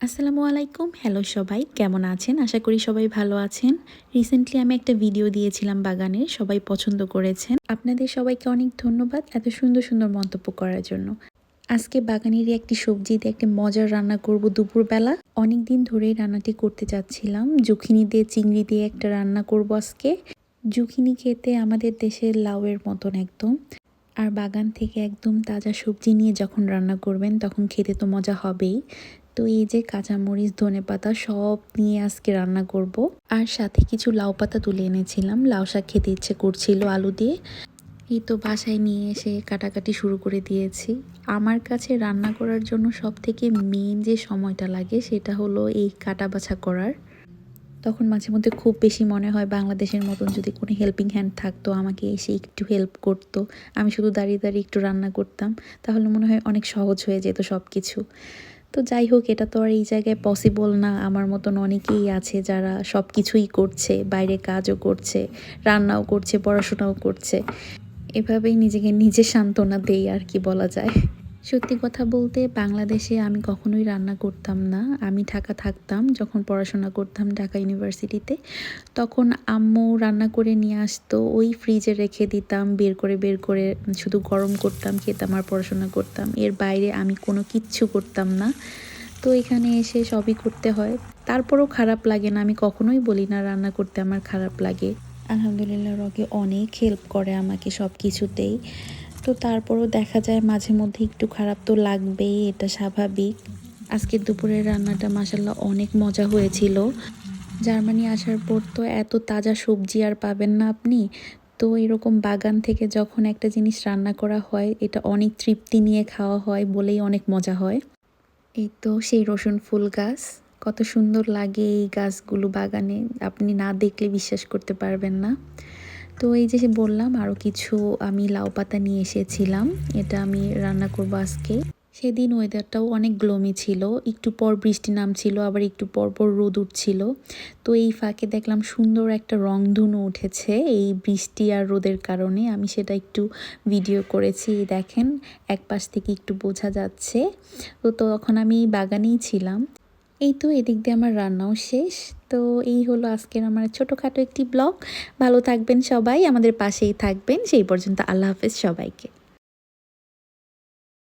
আসসালামু আলাইকুম। হ্যালো সবাই, কেমন আছেন? আশা করি সবাই ভালো আছেন। রিসেন্টলি আমি একটা ভিডিও দিয়েছিলাম বাগানের সবাই পছন্দ করেছেন। আপনাদের সবাইকে অনেক ধন্যবাদ এত সুন্দর সুন্দর মন্তব্য করার জন্য। আজকে বাগানেরই একটি সবজি দিয়ে একটি মজার রান্না করব দুপুরবেলা। অনেক দিন ধরেই রান্নাটি করতে চাচ্ছিলাম জুখিনি দিয়ে, চিংড়ি দিয়ে একটা রান্না করব আজকে। জুখিনি খেতে আমাদের দেশের লাউয়ের মতন একদম। আর বাগান থেকে একদম তাজা সবজি নিয়ে যখন রান্না করবেন, তখন খেতে তো মজা হবেই। তো এই যে কাঁচামরিচ, ধনে পাতা সব নিয়ে আজকে রান্না করব। আর সাথে কিছু লাউ পাতা তুলে এনেছিলাম। লাউ শাক খেতে ইচ্ছে করছিল আলু দিয়ে। এই তো বাসায় নিয়ে এসে কাটাকাটি শুরু করে দিয়েছি। আমার কাছে রান্না করার জন্য সব থেকে মেন যে সময়টা লাগে সেটা হলো এই কাটা বাছা করার। তখন মাঝে মধ্যে খুব বেশি মনে হয় বাংলাদেশের মতন যদি কোনো হেল্পিং হ্যান্ড থাকতো, আমাকে এসে একটু হেল্প করতো। আমি শুধু দাঁড়িয়ে দাঁড়িয়ে একটু রান্না করতাম। তাহলে মনে হয় অনেক সহজ হয়ে যেত সব কিছু তো যাই হোক, এটা তো আর এই জায়গায় পসিবল না। আমার মতন অনেকেই আছে যারা সব কিছুই করছে, বাইরে কাজও করছে, রান্নাও করছে, পড়াশোনাও করছে। এভাবেই নিজেকে নিজে সান্ত্বনা দেই আর কি বলা যায়। সত্যি কথা বলতে বাংলাদেশে আমি কখনোই রান্না করতাম না। আমি ঢাকা থাকতাম, যখন পড়াশোনা করতাম ঢাকা ইউনিভার্সিটিতে। তখন আম্মু রান্না করে নিয়ে আসতো, ওই ফ্রিজে রেখে দিতাম, বের করে বের করে শুধু গরম করতাম, খেতাম আর পড়াশোনা করতাম। এর বাইরে আমি কোনো কিচ্ছু করতাম না। তো এখানে এসে সবই করতে হয়। তারপরও খারাপ লাগে না, আমি কখনোই বলি না রান্না করতে আমার খারাপ লাগে। আলহামদুলিল্লাহ রগে অনেক হেল্প করে আমাকে সব কিছুতেই তো তারপরও দেখা যায় মাঝে মধ্যে একটু খারাপ তো লাগবেই, এটা স্বাভাবিক। আজকের দুপুরের রান্নাটা মাসাল্লাহ অনেক মজা হয়েছিল। জার্মানি আসার পর তো এত তাজা সবজি আর পাবেন না আপনি। তো এরকম বাগান থেকে যখন একটা জিনিস রান্না করা হয়, এটা অনেক তৃপ্তি নিয়ে খাওয়া হয় বলেই অনেক মজা হয়। এই তো সেই রসুন ফুল গাছ, কত সুন্দর লাগে এই গাছগুলো বাগানে। আপনি না দেখলে বিশ্বাস করতে পারবেন না। তো এই যে বললাম আরও কিছু আমি লাউ পাতা নিয়ে এসেছিলাম। এটা আমি রান্না করব আজকে। সেদিন ওয়েদারটাও অনেক গ্লোমি ছিল। একটু পর বৃষ্টি নামছিল, আবার একটু পর পর রোদ উঠছিল। তো এই ফাঁকে দেখলাম সুন্দর একটা রংধনু উঠেছে। এই বৃষ্টি আর রোদের কারণে আমি সেটা একটু ভিডিও করেছি। দেখেন এক পাশ থেকে একটু বোঝা যাচ্ছে। তো তখন আমি বাগানেই ছিলাম। এই তো এদিক দিয়ে আমার রান্নাও শেষ। তো এই হলো আজকের আমার ছোটোখাটো একটি ব্লগ। ভালো থাকবেন সবাই, আমাদের পাশেই থাকবেন। সেই পর্যন্ত আল্লাহ হাফেজ সবাইকে।